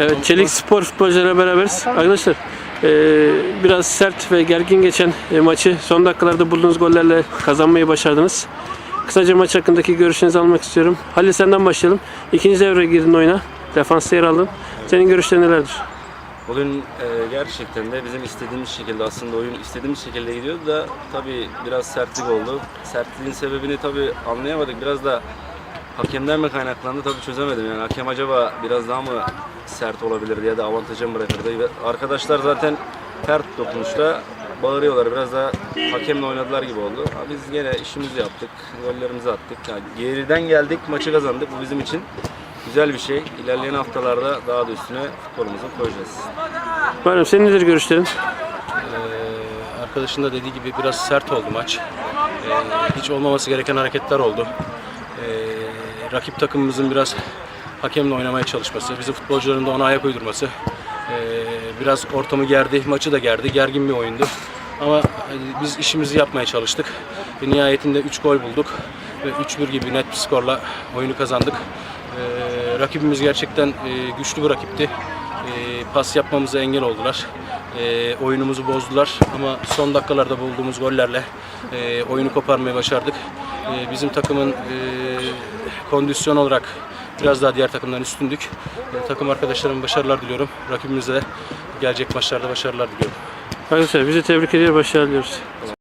Evet, Çelik Spor futbolcularıyla beraberiz. Arkadaşlar e, biraz sert ve gergin geçen e, maçı son dakikalarda bulduğunuz gollerle kazanmayı başardınız. Kısaca maç hakkındaki görüşlerinizi almak istiyorum. Halil senden başlayalım. İkinci devre girdin oyuna. Defansta yer aldın. Senin görüşlerin nelerdir? Bugün e, gerçekten de bizim istediğimiz şekilde aslında oyun istediğimiz şekilde gidiyordu da tabii biraz sertlik oldu. Sertliğin sebebini tabii anlayamadık. Biraz da hakemden mi kaynaklandı tabii çözemedim. Yani hakem acaba biraz daha mı sert olabilirdi ya da avantaja mı bırakırdı? Arkadaşlar zaten her dokunuşta bağırıyorlar. Biraz da hakemle oynadılar gibi oldu. Ama biz gene işimizi yaptık. Gollerimizi attık. Yani geriden geldik, maçı kazandık. Bu bizim için güzel bir şey. İlerleyen haftalarda daha da üstüne futbolumuzu koyacağız. Bayram senin nedir görüşlerin? Ee, arkadaşın da dediği gibi biraz sert oldu maç. Ee, hiç olmaması gereken hareketler oldu. Ee, rakip takımımızın biraz hakemle oynamaya çalışması, bizim futbolcuların da ona ayak uydurması. Ee, biraz ortamı gerdi, maçı da gerdi. Gergin bir oyundu. Ama e, biz işimizi yapmaya çalıştık. Ve nihayetinde 3 gol bulduk. Ve 3-1 gibi net bir skorla oyunu kazandık. Rakibimiz gerçekten e, güçlü bir rakipti. E, pas yapmamıza engel oldular. E, oyunumuzu bozdular ama son dakikalarda bulduğumuz gollerle e, oyunu koparmayı başardık. E, bizim takımın e, kondisyon olarak biraz daha diğer takımdan üstündük. E, takım arkadaşlarıma başarılar diliyorum. Rakibimize gelecek maçlarda başarılar diliyorum. Arkadaşlar bizi tebrik ediyor, başarılar diliyoruz.